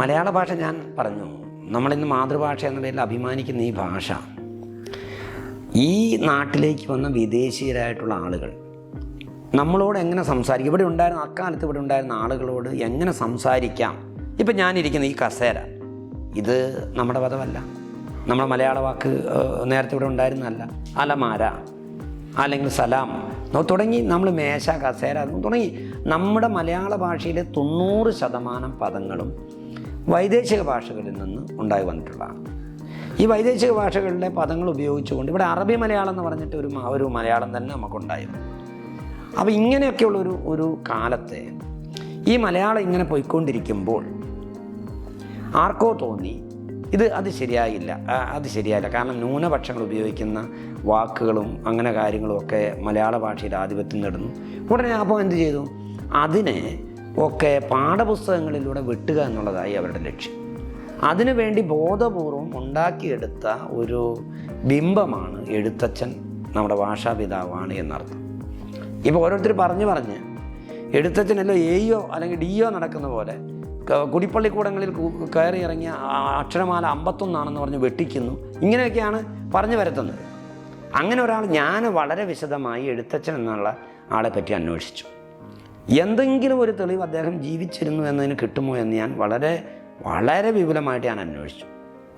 മലയാള ഭാഷ ഞാൻ പറഞ്ഞു. നമ്മളിന്ന് മാതൃഭാഷ എന്ന പേരിൽ അഭിമാനിക്കുന്ന ഈ ഭാഷ ഈ നാട്ടിലേക്ക് വന്ന വിദേശീയരായിട്ടുള്ള ആളുകൾ നമ്മളോട് എങ്ങനെ സംസാരിക്കും? ഇവിടെ ഉണ്ടായിരുന്ന അക്കാലത്ത് ഇവിടെ ഉണ്ടായിരുന്ന ആളുകളോട് എങ്ങനെ സംസാരിക്കാം? ഇപ്പം ഞാനിരിക്കുന്ന ഈ കസേര ഇത് നമ്മുടെ പദമല്ല നമ്മുടെ മലയാള വാക്ക് നേരത്തെ ഇവിടെ ഉണ്ടായിരുന്നല്ല അലമാര അല്ലെങ്കിൽ സലാം. തുടങ്ങി നമ്മൾ മേശ കസേര തുടങ്ങി നമ്മുടെ മലയാള ഭാഷയിലെ തൊണ്ണൂറ് ശതമാനം പദങ്ങളും വൈദേശിക ഭാഷകളിൽ നിന്ന് ഉണ്ടായി വന്നിട്ടുള്ളതാണ്. ഈ വൈദേശിക ഭാഷകളിലെ പദങ്ങൾ ഉപയോഗിച്ചുകൊണ്ട് ഇവിടെ അറബി മലയാളം എന്ന് പറഞ്ഞിട്ട് ഒരു ഒരു മലയാളം തന്നെ നമുക്കുണ്ടായി. അപ്പോൾ ഇങ്ങനെയൊക്കെയുള്ള ഒരു ഒരു കാലത്തെ ഈ മലയാളം ഇങ്ങനെ പോയിക്കൊണ്ടിരിക്കുമ്പോൾ ആർക്കോ തോന്നി ഇത് അത് ശരിയായില്ല അത് ശരിയായില്ല. കാരണം ന്യൂനപക്ഷങ്ങൾ ഉപയോഗിക്കുന്ന വാക്കുകളും അങ്ങനെ കാര്യങ്ങളും ഒക്കെ മലയാള ഭാഷയിൽ ആധിപത്യം നേടുന്നു. ഉടനെ അപ്പോൾ എന്ത് ചെയ്തു? അതിനെ ഒക്കെ പാഠപുസ്തകങ്ങളിലൂടെ വെട്ടുക എന്നുള്ളതായി അവരുടെ ലക്ഷ്യം. അതിനുവേണ്ടി ബോധപൂർവം ഉണ്ടാക്കിയെടുത്ത ഒരു ബിംബമാണ് എഴുത്തച്ഛൻ നമ്മുടെ ഭാഷാപിതാവാണ് എന്നർത്ഥം. ഇപ്പോൾ ഓരോരുത്തർ പറഞ്ഞു പറഞ്ഞ് എഴുത്തച്ഛനല്ലോ എയോ അല്ലെങ്കിൽ ഡിയോ നടക്കുന്ന പോലെ കുടിപ്പള്ളിക്കൂടങ്ങളിൽ കയറി ഇറങ്ങിയ അക്ഷരമാല അമ്പത്തൊന്നാണെന്ന് പറഞ്ഞ് വെട്ടിക്കുന്നു. ഇങ്ങനെയൊക്കെയാണ് പറഞ്ഞു വരുത്തുന്നത് അങ്ങനെ ഒരാൾ ഞാൻ വളരെ വിശദമായി എഴുത്തച്ഛൻ എന്നുള്ള ആളെ പറ്റി അന്വേഷിച്ചു. എന്തെങ്കിലും ഒരു തെളിവ് അദ്ദേഹം ജീവിച്ചിരുന്നു എന്നതിന് കിട്ടുമോ എന്ന് ഞാൻ വളരെ വളരെ വിപുലമായിട്ട് ഞാൻ അന്വേഷിച്ചു.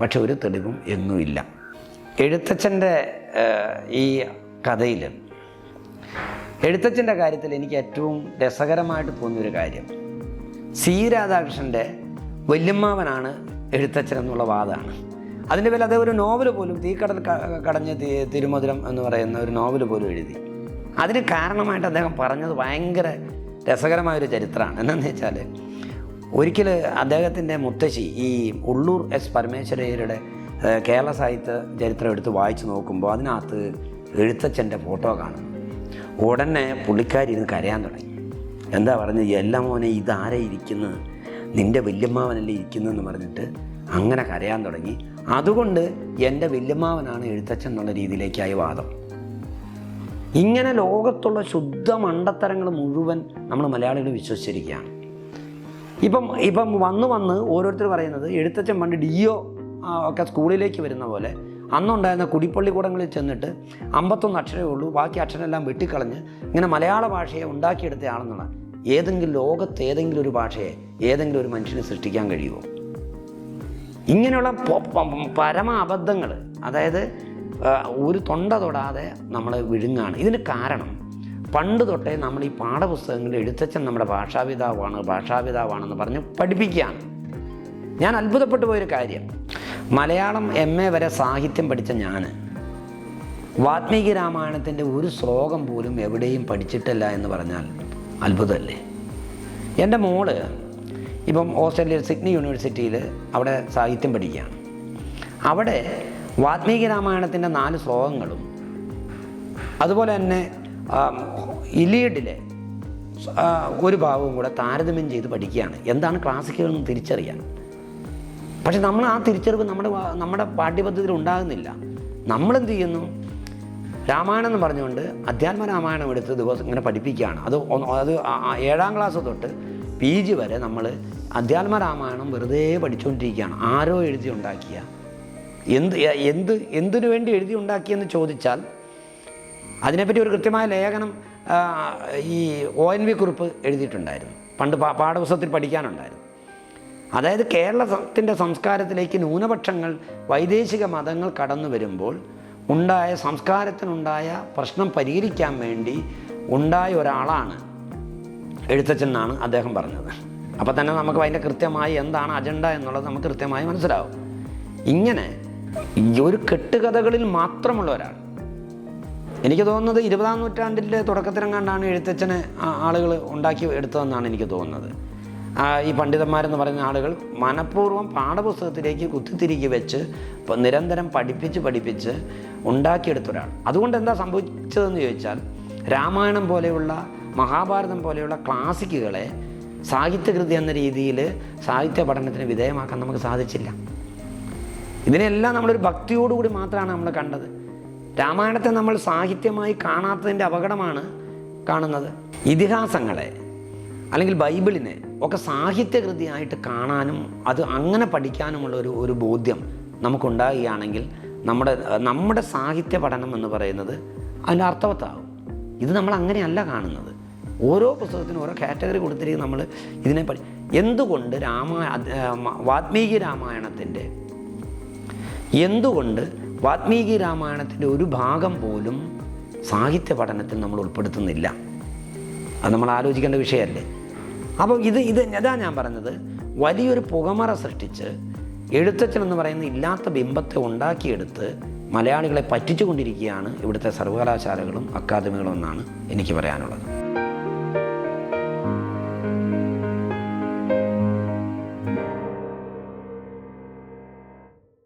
പക്ഷെ ഒരു തെളിവും എങ്ങുമില്ല എഴുത്തച്ഛന്റെ ഈ കഥയിൽ എഴുത്തച്ഛന്റെ കാര്യത്തിൽ എനിക്ക് ഏറ്റവും രസകരമായിട്ട് തോന്നിയൊരു കാര്യം. സി രാധാകൃഷ്ണന്റെ വല്യമ്മാവനാണ് എഴുത്തച്ഛൻ എന്നുള്ള വാദമാണ്. അതിന്റെ പേരിൽ അദ്ദേഹം ഒരു നോവൽ പോലും തീക്കടൽ കടഞ്ഞ തിരുമധുരം എന്ന് പറയുന്ന ഒരു നോവൽ പോലും എഴുതി. അതിന് കാരണമായിട്ട് അദ്ദേഹം പറഞ്ഞത് ഭയങ്കര രസകരമായൊരു ചരിത്രമാണ്. എന്താണെന്ന് വെച്ചാൽ ഒരിക്കൽ അദ്ദേഹത്തിന്റെ മുത്തശ്ശി ഈ ഉള്ളൂർ എസ് പരമേശ്വരയ്യരുടെ കേരള സാഹിത്യ ചരിത്രം എടുത്ത് വായിച്ചു നോക്കുമ്പോൾ അതിനകത്ത് എഴുത്തച്ഛന്റെ ഫോട്ടോ കാണും ഉടനെ പുള്ളിക്കാരി ഇരുന്ന് കരയാൻ തുടങ്ങി. എന്താ പറഞ്ഞത്? എല്ലാം മോനെ ഇതാരെ ഇരിക്കുന്നത് നിന്റെ വല്യമ്മാവനല്ലേ ഇരിക്കുന്നതെന്ന് പറഞ്ഞിട്ട് അങ്ങനെ കരയാൻ തുടങ്ങി. അതുകൊണ്ട് എന്റെ വല്യമ്മാവനാണ് എഴുത്തച്ഛൻ എന്നുള്ള രീതിയിലേക്കായി വാദം. ഇങ്ങനെ ലോകത്തുള്ള ശുദ്ധ മണ്ടത്തരങ്ങൾ മുഴുവൻ നമ്മൾ മലയാളികൾ വിശ്വസിച്ചിരിക്കുകയാണ്. ഇപ്പം ഇപ്പം വന്ന് വന്ന് ഓരോരുത്തർ പറയുന്നത് എഴുത്തച്ഛൻ പണ്ട് ഡിഒ ഒക്കെ സ്കൂളിലേക്ക് വരുന്ന പോലെ അന്നുണ്ടായിരുന്ന കുടിപ്പള്ളിക്കൂടങ്ങളിൽ ചെന്നിട്ട് അമ്പത്തൊന്ന് അക്ഷരമേ ഉള്ളൂ ബാക്കി അക്ഷരമെല്ലാം വെട്ടിക്കളഞ്ഞ് ഇങ്ങനെ മലയാള ഭാഷയെ ഉണ്ടാക്കിയെടുത്ത ആളെന്നുള്ള ഏതെങ്കിലും ലോകത്ത് ഏതെങ്കിലും ഒരു ഭാഷയെ ഏതെങ്കിലും ഒരു മനുഷ്യന് സൃഷ്ടിക്കാൻ കഴിയുമോ? ഇങ്ങനെയുള്ള പരമ അബദ്ധങ്ങൾ അതായത് ഒരു തൊണ്ട തൊടാതെ നമ്മൾ വിഴുങ്ങാണ്. ഇതിന് കാരണം പണ്ട് തൊട്ടേ നമ്മൾ ഈ പാഠപുസ്തകങ്ങളിൽ എഴുത്തച്ഛൻ നമ്മുടെ ഭാഷാപിതാവാണ് ഭാഷാപിതാവാണെന്ന് പറഞ്ഞ് പഠിപ്പിക്കുകയാണ്. ഞാൻ അത്ഭുതപ്പെട്ടു പോയൊരു കാര്യം. മലയാളം എം എ വരെ സാഹിത്യം പഠിച്ച ഞാൻ വാത്മീകി രാമായണത്തിന്റെ ഒരു ശ്ലോകം പോലും എവിടെയും പഠിച്ചിട്ടില്ല എന്ന് പറഞ്ഞാൽ അത്ഭുതമല്ലേ? എന്റെ മോൾ ഇപ്പം ഓസ്ട്രേലിയ സിഡ്നി യൂണിവേഴ്സിറ്റിയിൽ അവിടെ സാഹിത്യം പഠിക്കുകയാണ്. അവിടെ വാത്മീകി രാമായണത്തിന്റെ നാല് ശ്ലോകങ്ങളും. അതുപോലെ തന്നെ ഇലിയഡിലെ ഒരു ഭാഗവും കൂടെ താരതമ്യം ചെയ്ത് പഠിക്കുകയാണ്. എന്താണ് ക്ലാസിക്കൽ എന്ന് തിരിച്ചറിയാൻ? പക്ഷെ നമ്മൾ ആ തിരിച്ചറിവ് നമ്മുടെ നമ്മുടെ പാഠ്യപദ്ധതിയിൽ ഉണ്ടാകുന്നില്ല. നമ്മളെന്ത് ചെയ്യുന്നു? രാമായണം എന്ന് പറഞ്ഞുകൊണ്ട് അധ്യാത്മ രാമായണം എടുത്ത് ദിവസം ഇങ്ങനെ പഠിപ്പിക്കുകയാണ്. അത് അത് ഏഴാം ക്ലാസ് തൊട്ട് പി ജി വരെ നമ്മൾ അധ്യാത്മ രാമായണം വെറുതെ പഠിച്ചുകൊണ്ടിരിക്കുകയാണ്. ആരോ എഴുതി ഉണ്ടാക്കിയ എന്ത് എന്ത് എന്തിനു വേണ്ടി എഴുതി ഉണ്ടാക്കിയെന്ന് ചോദിച്ചാൽ അതിനെപ്പറ്റി ഒരു കൃത്യമായ ലേഖനം ഈ ഒ എൻ വി കുറിപ്പ് എഴുതിയിട്ടുണ്ടായിരുന്നു. പണ്ട് പാ- പാഠപുസ്തകത്തിൽ പഠിക്കാനുണ്ടായിരുന്നു. അതായത് കേരളത്തിന്റെ സംസ്കാരത്തിലേക്ക് ന്യൂനപക്ഷങ്ങൾ വൈദേശിക മതങ്ങൾ കടന്നു വരുമ്പോൾ ഉണ്ടായ സംസ്കാരത്തിനുണ്ടായ പ്രശ്നം പരിഹരിക്കാൻ വേണ്ടി ഉണ്ടായ ഒരാളാണ് എഴുത്തച്ഛൻ എന്നാണ് അദ്ദേഹം പറഞ്ഞത്. അപ്പോൾ തന്നെ നമുക്ക് അതിന്റെ കൃത്യമായി എന്താണ് അജണ്ട എന്നുള്ളത് നമുക്ക് കൃത്യമായി മനസ്സിലാവും. ഇങ്ങനെ ഈ ഒരു കെട്ടുകഥകളിൽ മാത്രമുള്ള ഒരാൾ എനിക്ക് തോന്നുന്നത് ഇരുപതാം നൂറ്റാണ്ടിന്റെ തുടക്കത്തിലെങ്ങാണ്ടാണ് എഴുത്തച്ഛനെ ആളുകൾ ഉണ്ടാക്കി എടുത്തതെന്നാണ് എനിക്ക് തോന്നുന്നത്. ഈ പണ്ഡിതന്മാരെന്ന് പറയുന്ന ആളുകൾ മനഃപൂർവം പാഠപുസ്തകത്തിലേക്ക് കുത്തിത്തിരിക്കി വെച്ച് നിരന്തരം പഠിപ്പിച്ച് പഠിപ്പിച്ച് ഉണ്ടാക്കിയെടുത്ത ഒരാൾ അതുകൊണ്ട് എന്താ സംഭവിച്ചതെന്ന് ചോദിച്ചാൽ രാമായണം പോലെയുള്ള മഹാഭാരതം പോലെയുള്ള ക്ലാസിക്കുകളെ സാഹിത്യകൃതി എന്ന രീതിയിൽ സാഹിത്യ പഠനത്തിന് വിധേയമാക്കാൻ നമുക്ക് സാധിച്ചില്ല. ഇതിനെല്ലാം നമ്മളൊരു ഭക്തിയോടുകൂടി മാത്രമാണ് നമ്മൾ കണ്ടത്. രാമായണത്തെ നമ്മൾ സാഹിത്യമായി കാണാത്തതിന്റെ അപകടമാണ് കാണുന്നത്. ഇതിഹാസങ്ങളെ അല്ലെങ്കിൽ ബൈബിളിനെ ഒക്കെ സാഹിത്യകൃതിയായിട്ട് കാണാനും അത് അങ്ങനെ പഠിക്കാനുമുള്ള ഒരു ഒരു ബോധ്യം നമുക്കുണ്ടാകുകയാണെങ്കിൽ നമ്മുടെ നമ്മുടെ സാഹിത്യ പഠനം എന്ന് പറയുന്നത് അതിന്റെ അർത്ഥവത്താകും ഇത് നമ്മൾ അങ്ങനെയല്ല കാണുന്നത്. ഓരോ പുസ്തകത്തിനും ഓരോ കാറ്റഗറി കൊടുത്തിരിക്കും നമ്മൾ ഇതിനെ പഠി. എന്തുകൊണ്ട് രാമായ വാത്മീകി രാമായണത്തിന്റെ എന്തുകൊണ്ട് വാത്മീകി രാമായണത്തിന്റെ ഒരു ഭാഗം പോലും സാഹിത്യ പഠനത്തിൽ നമ്മൾ ഉൾപ്പെടുത്തുന്നില്ല? അത് നമ്മൾ ആലോചിക്കേണ്ട വിഷയമല്ലേ? അപ്പോൾ ഇത് ഇത് അതാ ഞാൻ പറഞ്ഞത്. വലിയൊരു പുകമറ സൃഷ്ടിച്ച് എഴുത്തച്ഛൻ എന്ന് പറയുന്ന ഇല്ലാത്ത ബിംബത്തെ ഉണ്ടാക്കിയെടുത്ത് മലയാളികളെ പറ്റിച്ചുകൊണ്ടിരിക്കുകയാണ് ഇവിടുത്തെ സർവകലാശാലകളും അക്കാദമികളും എന്നാണ് എനിക്ക് പറയാനുള്ളത്.